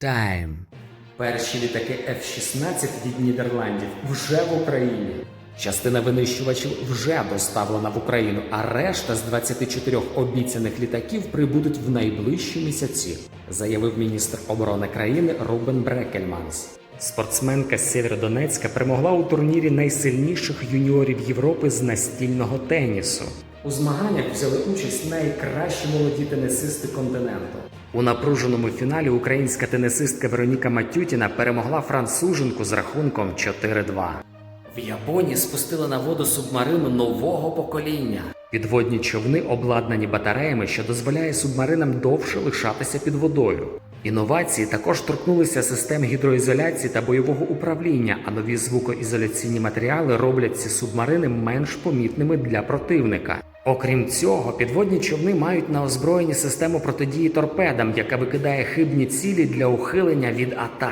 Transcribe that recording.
Тайм. Перші літаки F-16 від Нідерландів вже в Україні. Частина винищувачів вже доставлена в Україну, а решта з 24 обіцяних літаків прибудуть в найближчі місяці, заявив міністр оборони країни Рубен Брекельманс. Спортсменка з Сєвєродонецька перемогла у турнірі найсильніших юніорів Європи з настільного тенісу. У змаганнях взяли участь найкращі молоді тенісисти континенту. У напруженому фіналі українська тенісистка Вероніка Матютіна перемогла француженку з рахунком 4-2. В Японії спустили на воду субмарину нового покоління. Підводні човни обладнані батареями, що дозволяє субмаринам довше лишатися під водою. Інновації також торкнулися систем гідроізоляції та бойового управління, а нові звукоізоляційні матеріали роблять ці субмарини менш помітними для противника. Окрім цього, підводні човни мають на озброєнні систему протидії торпедам, яка викидає хибні цілі для ухилення від атак.